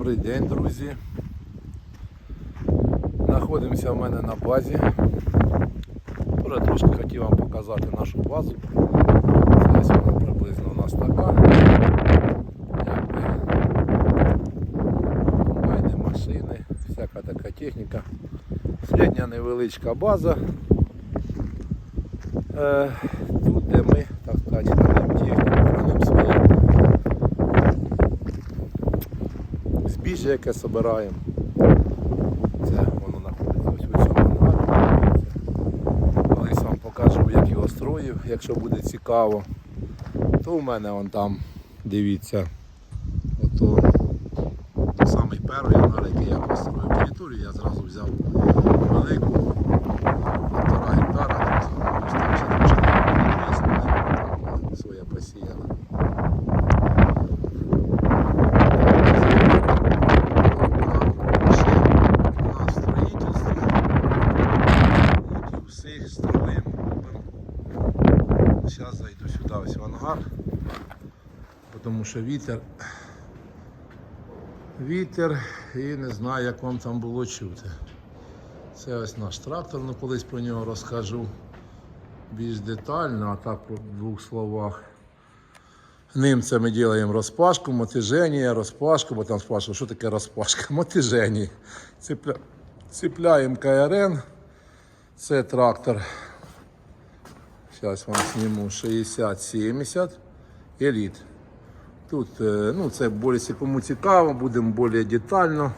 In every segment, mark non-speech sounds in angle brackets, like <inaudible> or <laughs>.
Добрий день, друзі. Знаходимося в мене на базі. Вже трошки хотів вам показати нашу базу. Це ось вона приблизно у нас така. Якби комбайни, машини, всяка така техніка. Середня невеличка база. Збіжжя, яке збираємо. Це воно знаходиться ось у цьому ангарі. Колись вам покажу, як його строїв, якщо буде цікаво. То у мене вон там, дивіться, ото той самий перший ангар, який я построїв територію, я зразу взяв велику півтора гектара, там ще трошки відрізано, там своє посіяно. Всіх строїмо, робимо. Зараз зайду сюди ось в ангар, тому що вітер. Вітер і не знаю, як вам там було чути. Це ось наш трактор, ну колись про нього розкажу більш детально, а так по двох словах. Ним це ми робимо розпашку, мотиження, розпашку, бо там спрашивают, що таке розпашка? <laughs> Мотиження. Цепля... Цепляємо КРН. Це трактор. Зараз вам зніму 60-70 еліт. Тут е, ну, це більше кому цікаво, будемо більш детально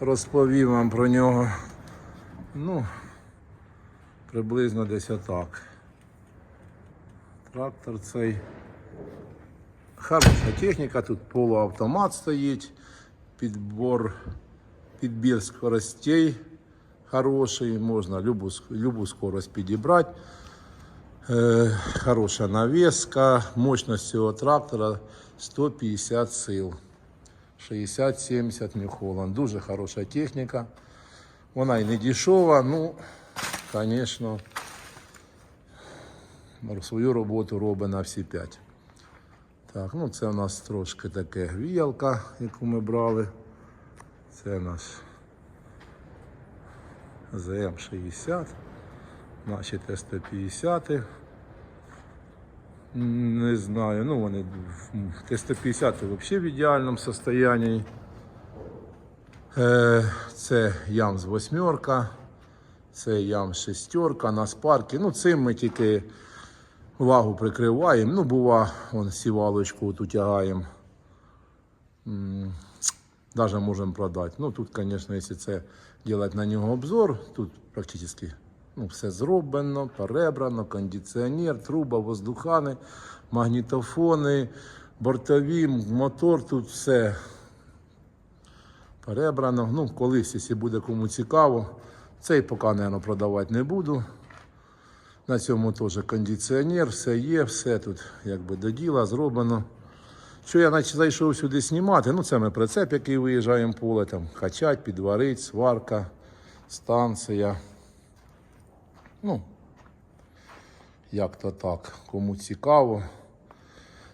розповім вам про нього. Ну, приблизно десь отак. Трактор цей. Хороша техніка, тут полуавтомат стоїть, підбор, підбір скоростей хороший, можна любу, любу скорость підібрати. Е, хороша навеска, мощність цього трактора 150 сил. 60-70 Нью-Холланд. Дуже хороша техніка. Вона і не дешева, ну, звісно, свою роботу робить на всі 5. Так, ну це у нас трошки таке віялка, яку ми брали. Це наш ЗМ-60, наші Т-150. Не знаю, ну вони в- Т-150 взагалі в ідеальному стані. Е, Це ям з восьмерка, це ям шестерка на спарки. Ну, цим ми тільки вагу прикриваємо. Ну, бува, вон сівалочку тут тягаємо. Даже можемо продати. Ну, тут, звісно, якщо це робити на нього обзор, тут практично ну, все зроблено, перебрано, кондиціонер, труба, воздухани, магнітофони, бортові, мотор, тут все перебрано. Ну, колись, якщо буде кому цікаво, цей поки, мабуть, продавати не буду. На цьому теж кондиціонер, все є, все тут якби до діла зроблено. Що я наче зайшов сюди знімати, ну це ми прицеп, який виїжджаємо поле, там качать, підварить, сварка, станція. Ну, як то так, кому цікаво.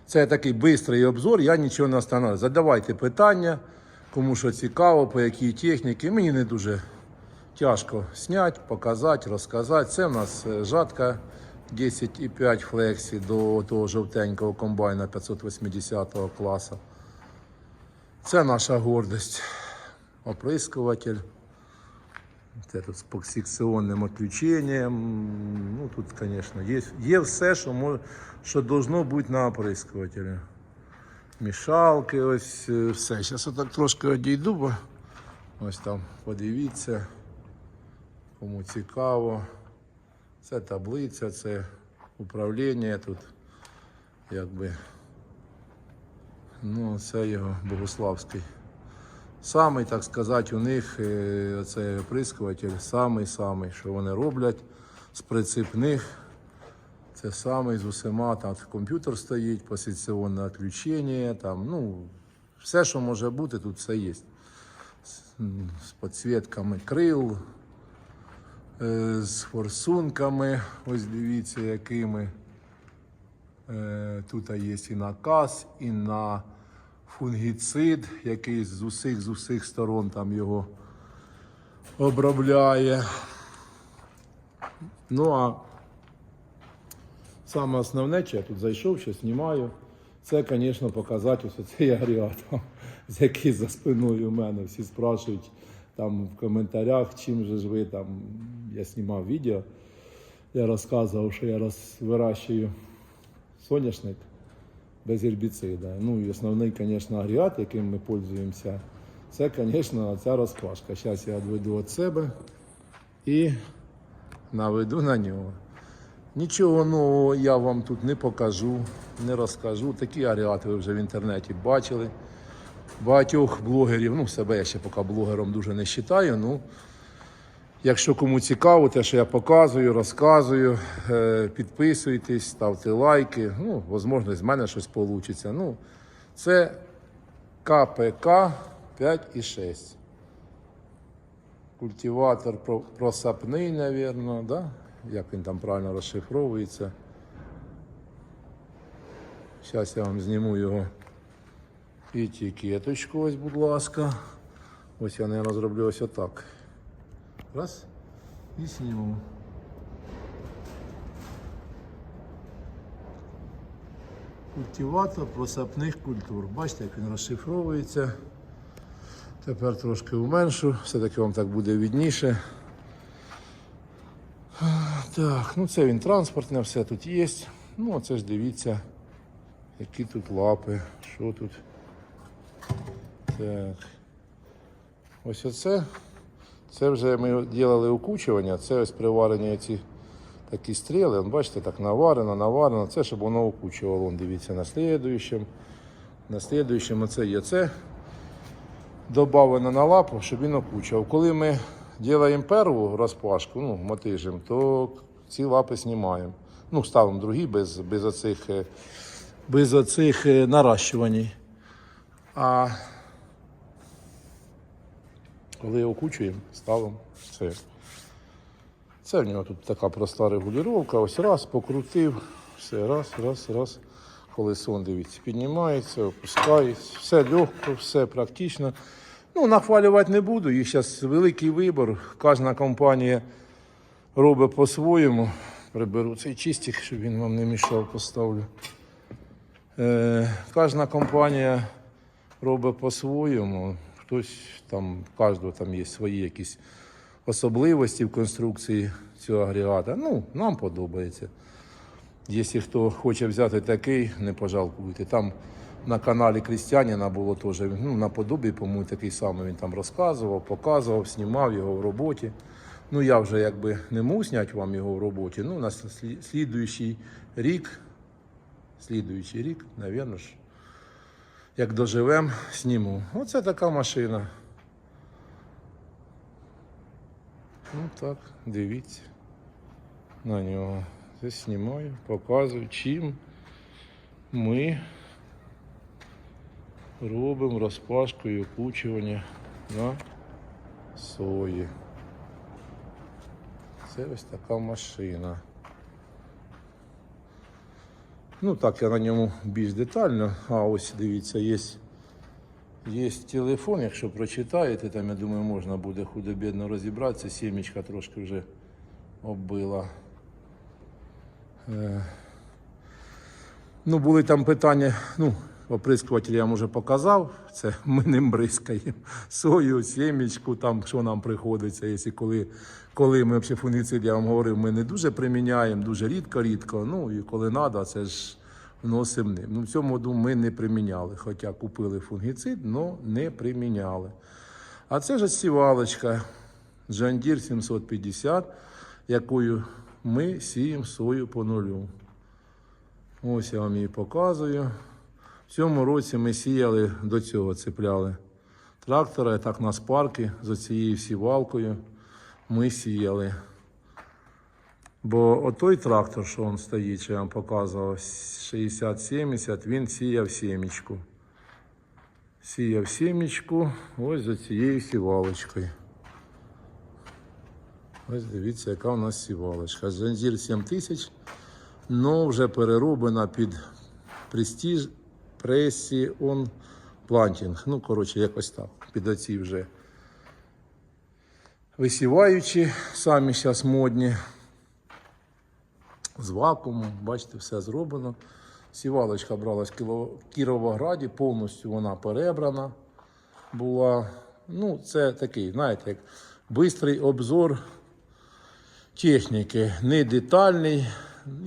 Це такий швидкий обзор, я нічого не останавливаю. Задавайте питання, кому що цікаво, по якій техніці. Мені не дуже тяжко зняти, показати, розказати. Це в нас е, жатка 10,5 флексі до того жовтенького комбайна 580 класу. Це наша гордість. Оприскуватель. Це тут з посекціонним відключенням. Ну тут, звісно, є, є все, що, мож, що должно бути на оприскувателі. Мішалки, ось е, все. Зараз я так трошки одійду, бо ось там подивіться, кому цікаво. Це таблиця, це управління тут, якби. Ну, це його Богославський. Самий, так сказати, у них е, цей оприскуватель, самий-самий, що вони роблять з прицепних. Це самий з усіма, там комп'ютер стоїть, позиціонне відключення, там, ну, все, що може бути, тут все є. З, підсвітками крил, е, з форсунками, ось дивіться, якими. Е, Тут є і на каз, і на фунгіцид, який з усіх з усіх сторон там його обробляє. Ну а саме основне, що я тут зайшов, що знімаю, це, звісно, показати ось цей агрегат, <laughs> з який за спиною у мене. Всі спрашують там в коментарях, чим же ж ви там. Я знімав відео, я розказував, що я роз, вирощую соняшник без гербіцида. Ну і основний, звісно, агрегат, яким ми пользуємося, це, звісно, ця розквашка. Зараз я відведу від себе і наведу на нього. Нічого нового я вам тут не покажу, не розкажу. Такі агрегати ви вже в інтернеті бачили. Багатьох блогерів, ну себе я ще поки блогером дуже не вважаю. Ну, якщо кому цікаво, те, що я показую, розказую, е, підписуйтесь, ставте лайки. Ну, можливо, з мене щось вийде. Ну, це КПК 5,6. Культиватор просапний, мабуть, да? як він там правильно розшифровується. Зараз я вам зніму його етикеточку, ось, будь ласка. Ось я, мабуть, зроблю ось отак. Раз. І зніму. Культиватор просапних культур. Бачите, як він розшифровується. Тепер трошки уменшу, все-таки вам так буде відніше. Так, ну це він транспортне, все тут є. Ну, це ж дивіться, які тут лапи, що тут. Так. Ось оце. Це вже ми робили укучування, це ось приварені ці такі стріли. Вон, Бачите, так наварено, наварено. Це щоб воно укучувало. Вон, дивіться, на слідуючому. На слідуючому це є це добавлено на лапу, щоб він окучував. Коли ми робимо перву розпашку, ну, мотижимо, то ці лапи знімаємо. Ну, ставимо другі без, без оцих, е, без оцих е, наращувань. А коли окучуємо, ставимо це. Це в нього тут така проста регулювання. Ось раз, покрутив, все, раз, раз, раз. Колесо, дивіться, піднімається, опускається. Все легко, все практично. Ну, нахвалювати не буду. Їх зараз великий вибір. Кожна компанія робить по-своєму. Приберу цей чистик, щоб він вам не мішав, поставлю. Е, кожна компанія робить по-своєму. Хтось там, в кожного там є свої якісь особливості в конструкції цього агрегата. Ну, нам подобається. Якщо хто хоче взяти такий, не пожалкуйте. Там на каналі Крістяніна було теж ну, наподобі, по-моєму, такий самий він там розказував, показував, знімав його в роботі. Ну, я вже якби не можу зняти вам його в роботі. Ну, на слідуючий рік, слідуючий рік, ж, як доживемо, зніму. Оце така машина. Ну так, дивіться на нього. Це знімаю, показую, чим ми робимо розпашку і окучування на сої. Це ось така машина. Ну так, я на ньому більш детально. А ось дивіться, є, є телефон, якщо прочитаєте, там я думаю, можна буде худо-бідно розібратися. Сімечка трошки вже оббила. Е, Ну, були там питання, ну, оприскуватель я вам вже показав, це ми ним бризкаємо сою, сімечку, там, що нам приходиться, якщо коли, коли ми взагалі фунгіцид, я вам говорив, ми не дуже приміняємо, дуже рідко-рідко, ну і коли треба, це ж вносимо ним. Ну, в цьому году ми не приміняли, хоча купили фунгіцид, але не приміняли. А це ж сівалочка John 750, якою ми сіємо сою по нулю. Ось я вам її показую. В цьому році ми сіяли, до цього цепляли трактора, так на спарки з цією сівалкою ми сіяли. Бо отой трактор, що він стоїть, що я вам показував, 60-70, він сіяв сімечку. Сіяв сімечку ось за цією сівалочкою. Ось дивіться, яка у нас сівалочка. Жанзір 7000, але вже перероблена під Prestige Precision плантінг. Ну, коротше, якось так. Під оці вже висіваючі, самі зараз модні. З вакуумом, бачите, все зроблено. Сівалочка бралась в Кіровограді, повністю вона перебрана була. Ну, це такий, знаєте, як бистрий обзор техніки, не детальний.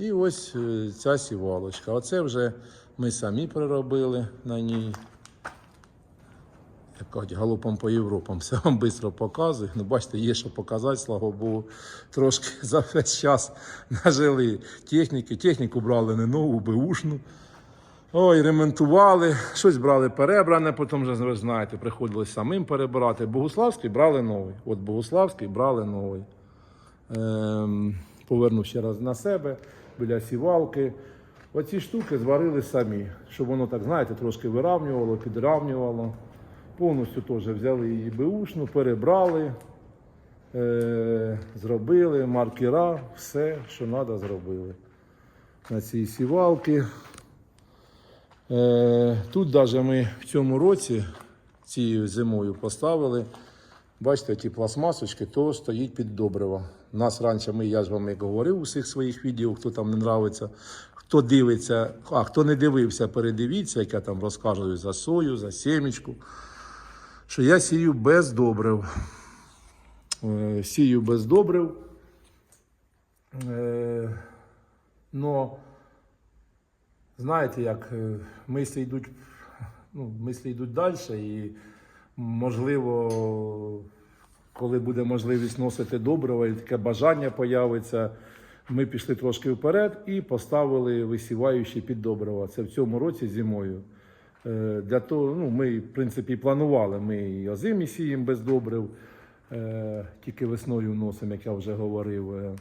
І ось е, ця сівалочка. Оце вже ми самі переробили на ній. Як кажуть, галопом по Європам. Все вам швидко показую. Ну, бачите, є що показати, слава Богу. Трошки <laughs> за весь час нажили техніки. Техніку брали не нову, беушну. Ой, ремонтували, щось брали перебране, потім вже ви знаєте, приходилось самим перебирати. Богуславський брали новий. От Богуславський брали новий. Ем, поверну ще раз на себе біля сівалки. Оці штуки зварили самі, щоб воно так, знаєте, трошки виравнювало, підравнювало. Повністю теж взяли її беушну, перебрали, е, зробили маркера, все, що треба, зробили. На цій сівалці. Е, Тут навіть ми в цьому році цією зимою поставили. Бачите, ті пластмасочки, то стоїть під добриво. Нас раніше, ми, я ж вам як говорив у всіх своїх відео, хто там не нравиться, хто дивиться, а хто не дивився, передивіться, як я там розказую за сою, за сімечку, що я сію без добрив. Е, Сію без добрив. Е, Но знаєте, як е, мислі йдуть, ну, мислі йдуть далі, і можливо, коли буде можливість носити добрива і таке бажання появиться, ми пішли трошки вперед і поставили висіваючі під добрива. Це в цьому році зимою. Е, Для того, ну, ми, в принципі, планували. Ми і озимі сіємо без добрив, е, тільки весною вносимо, як я вже говорив.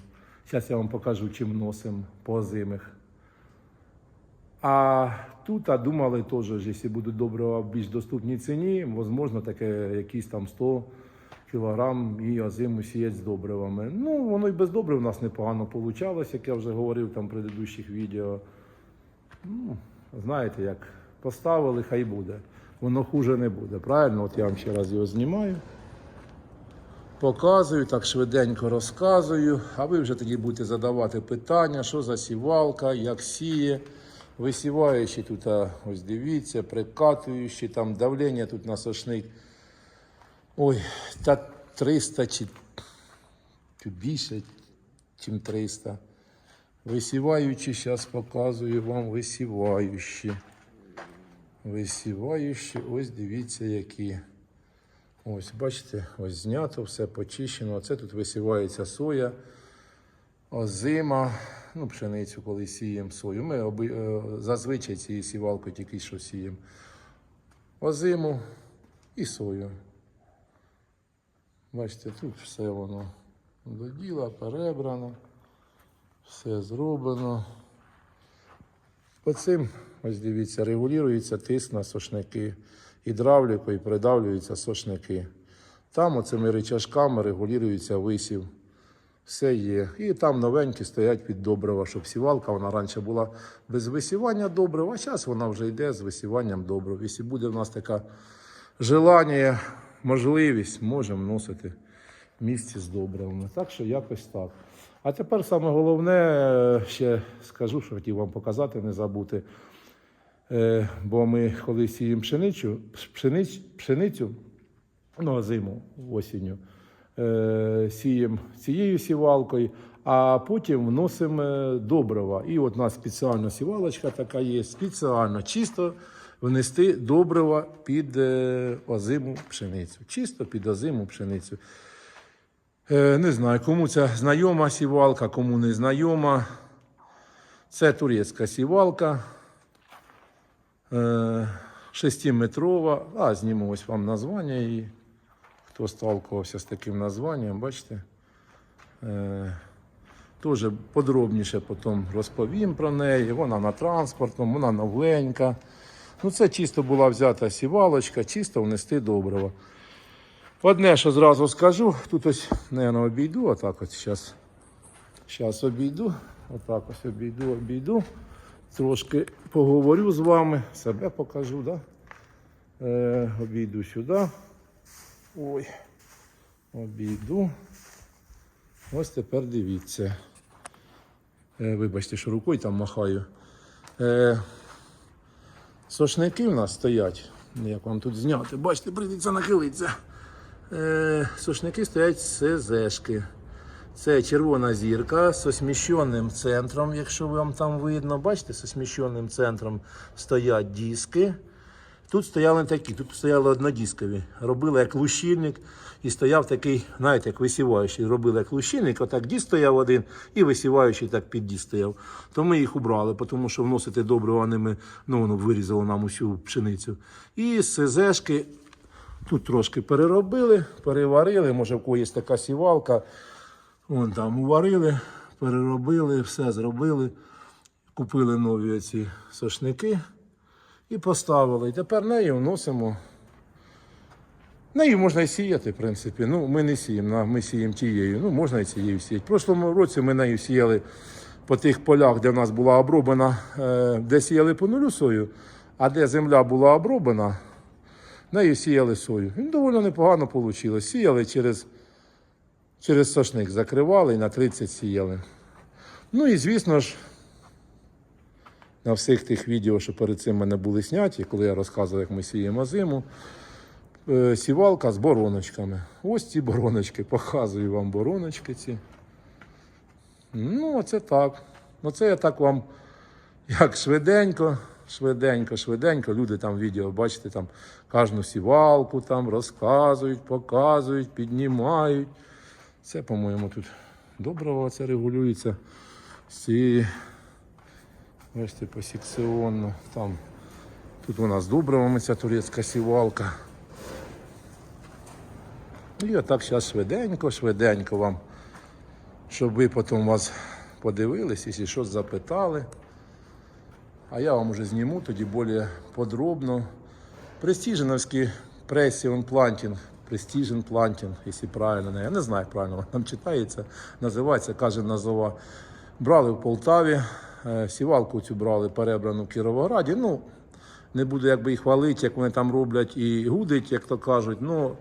Зараз я вам покажу, чим вносимо по озимих. А тут а думали теж, що якщо будуть добрива в більш доступній ціні, можливо, таке якісь там 100 кілограм і озиму сіять з добривами. Ну, воно і без добрив у нас непогано вийшло, як я вже говорив там в предыдущих відео. Ну, знаєте, як поставили, хай буде. Воно хуже не буде. Правильно? От я вам ще раз його знімаю. Показую, так швиденько розказую, а ви вже тоді будете задавати питання, що за сівалка, як сіє. Висіваючи тут, ось дивіться, прикатуючи, там давлення тут на сошник. Ой, та 300 чи, більше, ніж 300. Висіваючи, зараз показую вам висіваючі. Висіваючі, ось дивіться які. Ось, бачите, ось знято, все почищено. Оце тут висівається соя, озима, ну, пшеницю, коли сіємо сою. Ми оби, е, зазвичай цією сівалкою тільки що сіємо. Озиму і сою. Бачите, тут все воно до діла, перебрано, все зроблено. По цим, ось дивіться, регулюється тиск на сошники. Гідравлікою придавлюються сошники. Там оцими рычажками регулюється висів. Все є. І там новенькі стоять під добрива, щоб сівалка, вона раніше була без висівання добрива, а зараз вона вже йде з висіванням добрив. Якщо буде в нас така желання, можливість, можемо вносити місці з добривами. Так що якось так. А тепер саме головне, е, ще скажу, що хотів вам показати, не забути. Е, Бо ми коли сіємо пшеницю, пшениць, пшеницю ну, зиму, осінню, е, сіємо цією сівалкою, а потім вносимо добрива. І от у нас спеціальна сівалочка така є, спеціально чисто внести добрива під е, озиму пшеницю. Чисто під озиму пшеницю. Е, Не знаю, кому ця знайома сівалка, кому не знайома. Це турецька сівалка. Е, Шестиметрова. А, зніму ось вам названня її. Хто сталкувався з таким названням, бачите. Теж подробніше потім розповім про неї. Вона на транспортному, вона новенька. Ну, це чисто була взята сівалочка, чисто внести добрива. Одне, що зразу скажу, тут ось, наверное, обійду, отак от зараз. Зараз обійду, отак ось обійду, обійду. Трошки поговорю з вами, себе покажу, да? Е, обійду сюди. Ой. Обійду. Ось тепер дивіться. Е, вибачте, що рукою там махаю. Е, сошники в нас стоять. Як вам тут зняти? Бачите, прийдеться нахилитися. Е, сошники стоять СЗшки. Це червона зірка з осміщеним центром, якщо вам там видно. Бачите, з осміщеним центром стоять диски. Тут стояли такі, тут стояли однодіскові. Робили як лущильник і стояв такий, знаєте, як висіваючий. Робили як лущильник, отак діс стояв один і висіваючий так під діс стояв. То ми їх убрали, тому що вносити добрива ними, ну воно вирізало нам усю пшеницю. І СЗшки тут трошки переробили, переварили, може в когось така сівалка. Вон там уварили, переробили, все зробили. Купили нові оці сошники і поставили. І тепер нею вносимо. Нею можна і сіяти, в принципі. Ну, ми не сіємо, ми сіємо тією. Ну, можна і цією сіяти. В прошлому році ми нею сіяли по тих полях, де в нас була оброблена, е, де сіяли по нулю сою, а де земля була оброблена, нею сіяли сою. І доволі непогано вийшло. Сіяли через, через сошник, закривали і на 30 сіяли. Ну і звісно ж, на всіх тих відео, що перед цим мене були зняті, коли я розказував, як ми сіємо зиму. е, Сівалка з бороночками. Ось ці бороночки. Показую вам бороночки ці. Ну, оце так. Оце я так вам як швиденько, швиденько, швиденько. Люди там відео, бачите, там кожну сівалку там розказують, показують, піднімають. Це, по-моєму, тут доброго це регулюється цієї Бачите, посекціонно. Там, тут у нас добрива ця турецька сівалка. І отак зараз швиденько, швиденько вам, щоб ви потім вас подивились, якщо щось запитали. А я вам уже зніму тоді більш подробно. Престиженовський пресіон плантінг. Precision Planting, якщо правильно, я не знаю, правильно там читається, називається, каже назова. Брали в Полтаві, сівалку цю брали перебрану в Кіровограді. Ну, не буду якби їх хвалити, як вони там роблять і гудить, як то кажуть. Ну,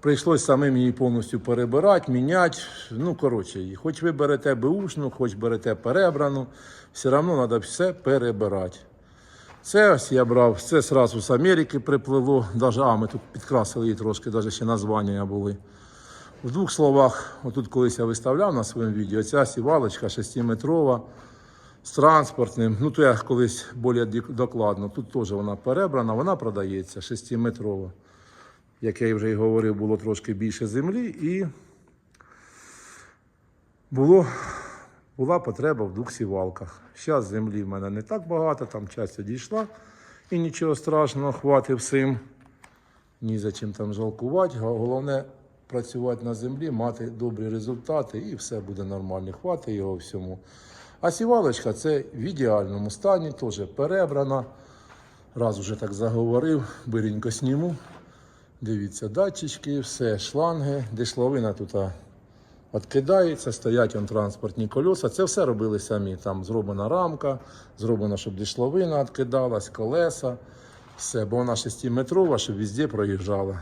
прийшлось самим її повністю перебирати, міняти. Ну, коротше, хоч ви берете беушну, хоч берете перебрану, все одно треба все перебирати. Це ось я брав, це сразу з Америки приплило. Даже, а, ми тут підкрасили її трошки, навіть ще названня були. В двох словах, отут колись я виставляв на своєму відео, ця сівалочка 6-метрова з транспортним. Ну, то я колись більш докладно. Тут теж вона перебрана, вона продається 6-метрова. Як я вже й говорив, було трошки більше землі і було, була потреба в двох сівалках. Зараз землі в мене не так багато, там часть одійшла і нічого страшного, хватить всім. Ні за чим там жалкувати. Головне працювати на землі, мати добрі результати і все буде нормально. Хватить його всьому. А сівалочка це в ідеальному стані, теж перебрана. Раз уже так заговорив, биренько сніму. Дивіться, датчички, все, шланги, дишловина тут відкидається, стоять он транспортні колеса. Це все робили самі. Там зроблена рамка, зроблено, щоб дишловина відкидалась, колеса. Все, бо вона 6-метрова, щоб везде проїжджала.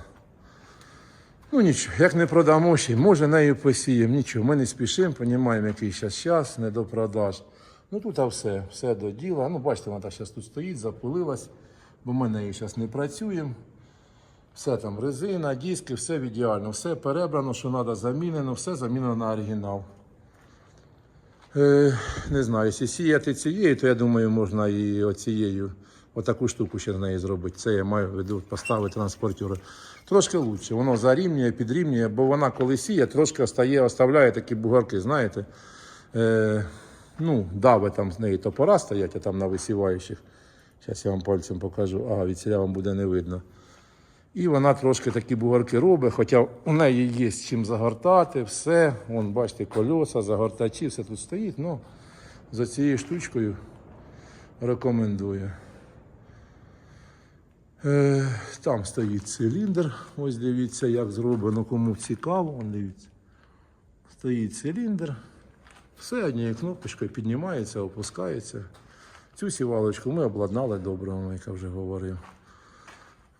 Ну нічого, як не продамо ще, може нею посіємо, нічого, ми не спішимо, розуміємо, який зараз час, не до продаж. Ну тут а все, все до діла. Ну, бачите, вона зараз тут стоїть, запилилась, бо ми нею зараз не працюємо. Все там резина, диски, все ідеально, все перебрано, що треба замінено, все замінено на оригінал. Е, не знаю, якщо сіяти цією, то я думаю, можна і оцією отаку штуку ще з неї зробити. Це я маю в виду поставити транспортер. Трошки краще. Воно зарівнює, підрівнює, бо вона коли сіє, трошки остає, оставляє такі бугарки, знаєте. Е, ну, дави там з неї топора стоять, а там на висіваючих. Зараз я вам пальцем покажу. Ага, від селя вам буде не видно. І вона трошки такі бугарки робить, хоча у неї є з чим загортати, все. Вон, бачите, кольоса, загортачі, все тут стоїть. Ну, за цією штучкою рекомендую. Е, там стоїть циліндр. Ось дивіться, як зроблено, кому цікаво. Вон, дивіться. Стоїть циліндр. Все однією кнопочкою піднімається, опускається. Цю сівалочку ми обладнали добре, як я вже говорив.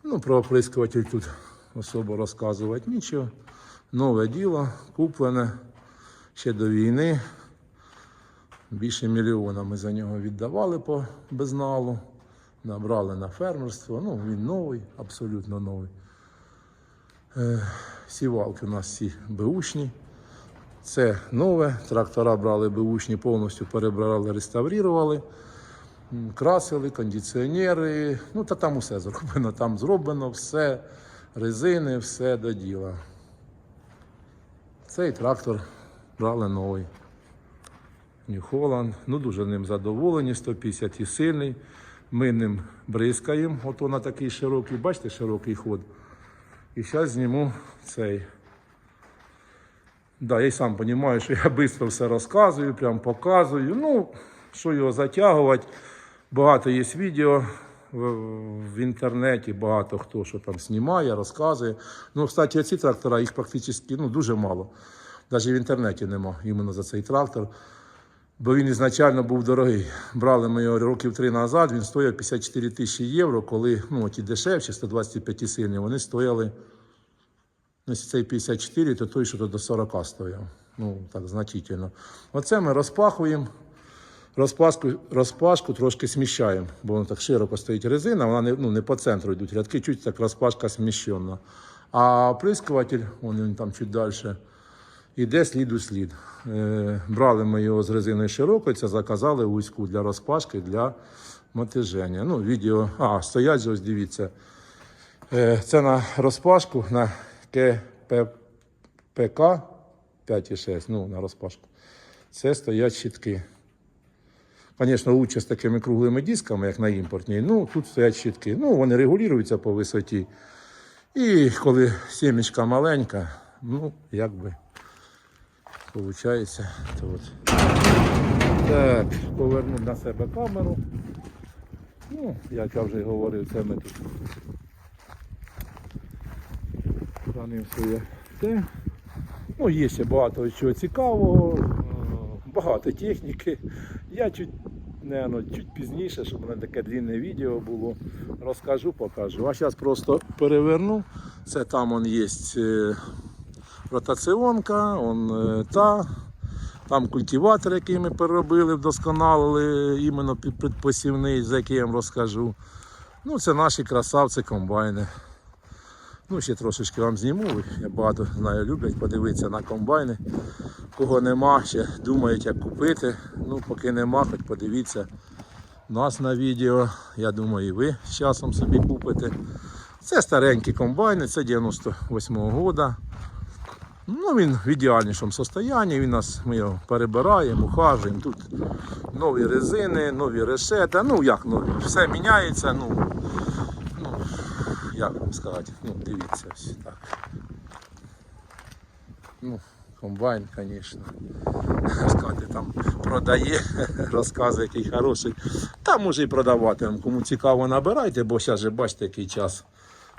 Ну, про оприскуватель тут особо розказувати нічого. Нове діло, куплене ще до війни. Більше мільйона ми за нього віддавали по безналу. Набрали на фермерство. Ну, він новий, абсолютно новий. Е, сівалки у нас всі беушні. Це нове. Трактора брали беушні, повністю перебрали, реставрували. Красили, кондиціонери. Ну, та там усе зроблено. Там зроблено все, резини, все до діла. Цей трактор брали новий. Holland. Ну, дуже ним задоволені, 150 і сильний. Ми ним бризкаємо. Ото на такий широкий, бачите, широкий ход. І зараз зніму цей. Да, я й сам розумію, що я швидко все розказую, прям показую. Ну, що його затягувати. Багато є відео в, в інтернеті, багато хто що там знімає, розказує. Ну, кстати, ці трактора, їх практично ну, дуже мало. Навіть в інтернеті нема іменно за цей трактор. Бо він ізначально був дорогий. Брали ми його років три назад, він стояв 54 тисячі євро, коли ну, ті дешевші, 125 сильні, вони стояли. Ну, цей 54, то той, що до 40 стояв. Ну, так, значительно. Оце ми розпахуємо. Розпашку, розпашку трошки сміщаємо, бо воно так широко стоїть резина, вона не, ну, не по центру йдуть рядки, чуть так розпашка сміщена. А оприскуватель, вон він там чуть далі, іде слід у слід. Е, брали ми його з резиною широкою, це заказали вузьку для розпашки, для мотиження. Ну, відео, а, стоять ось дивіться. Е, це на розпашку на КПК 5,6, ну, на розпашку. Це стоять щитки. Звісно, лучше з такими круглими дисками, як на імпортній. Ну, тут стоять щитки. Ну, вони регулюються по висоті. І коли сімечка маленька, ну, як би, виходить, то от. Так, поверну на себе камеру. Ну, як я вже говорив, це ми тут хранимо своє те. Ну, є ще багато чого цікавого, е, багато техніки. Я чуть, наверно, чуть пізніше, щоб у мене таке длинне відео було, розкажу, покажу. А зараз просто переверну. Це там он є ротаціонка, он е, та. Там культиватор, який ми переробили, вдосконалили, іменно під предпосівний, за який я вам розкажу. Ну, це наші красавці комбайни. Ну, ще трошечки вам зніму. Я багато знаю, люблять подивитися на комбайни. Кого нема, ще думають, як купити. Ну, поки нема, хоч подивіться нас на відео. Я думаю, і ви з часом собі купите. Це старенькі комбайни, це 98-го года. Ну, він в ідеальнішому стані, він нас, ми його перебираємо, ухажуємо. Тут нові резини, нові решета. Ну як нові, все міняється. Ну, ну, як вам сказати, ну, дивіться ось так. Ну, комбайн, звісно. Сказати, там продає, <laughs> розказує, який хороший. Та може і продавати. Кому цікаво, набирайте, бо зараз же бачите, який час.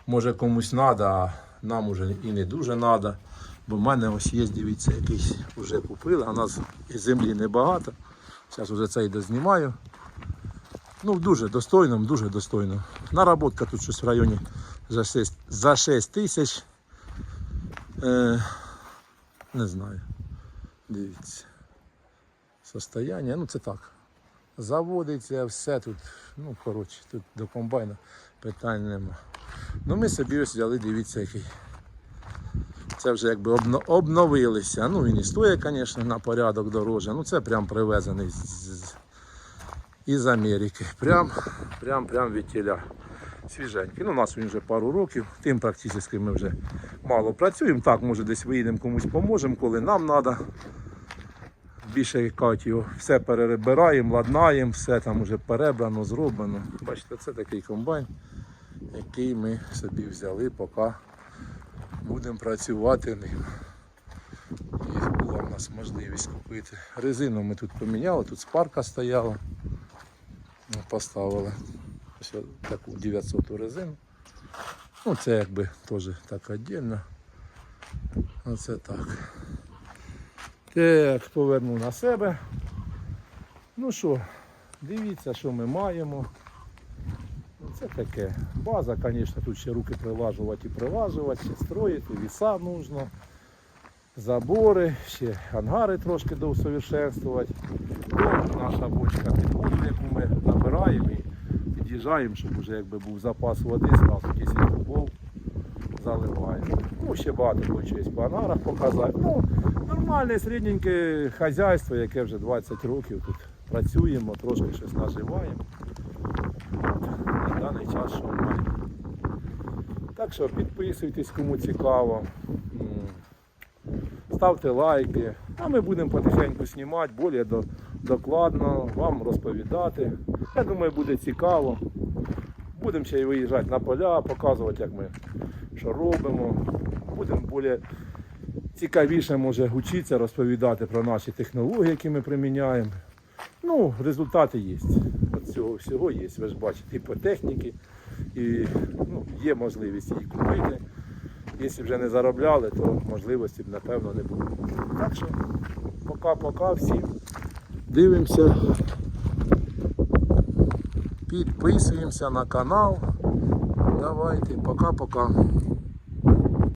Може комусь треба, а нам уже і не дуже треба. Бо в мене ось є, дивіться, якийсь вже купили, у нас землі небагато. Зараз вже цей дознімаю. Ну, дуже достойно, дуже достойно. Наработка тут щось в районі за 6, за 6 тисяч. Е, не знаю. Дивіться. Состояння, ну це так. Заводиться все тут. Ну, коротше, тут до комбайна питань нема. Ну ми собі ось взяли, дивіться, який. Це вже якби обно- обновилися. Ну він і стоїть, звісно, на порядок дороже. Ну це прям привезений з, із Америки. Прям, прям, прям від тіля. Свіженький. Ну, у нас він вже пару років, тим практично ми вже мало працюємо. Так, може десь виїдемо комусь поможемо, коли нам треба. Більше його все перебираємо, ладнаємо, все там вже перебрано, зроблено. Бачите, це такий комбайн, який ми собі взяли, поки будемо працювати ним. І була в нас можливість купити. Резину ми тут поміняли, тут спарка стояла. Ну, Поставили ось таку 900 резину. Ну це якби теж так віддільно. Оце так. Так, поверну на себе. Ну що, дивіться, що ми маємо. Це таке. База, звісно, тут ще руки прилажувати і прилажувати, ще строїти, віса нужно, забори, ще ангари трошки доусовершенствувати. Ну, наша бочка під яку ми набираємо і під'їжджаємо, щоб вже якби був запас води, зразу 10 кубов заливаємо. Ну, ще багато хочу по ангарах показати. Ну, нормальне середненьке хазяйство, яке вже 20 років тут працюємо, трошки щось наживаємо. От, на даний час що маємо. Так що підписуйтесь, кому цікаво. Ставте лайки, а ми будемо потихеньку знімати, більш докладно вам розповідати. Я думаю, буде цікаво. Будемо ще й виїжджати на поля, показувати, як ми що робимо. Будемо більш цікавіше може учитися розповідати про наші технології, які ми приміняємо. Ну, результати є. От цього всього є. Ви ж бачите, і по техніці, і є можливість її купити. Якщо вже не заробляли, то можливості б напевно не було. Так що пока-пока всім. Дивимося. Підписуємося на канал. Давайте, пока-пока.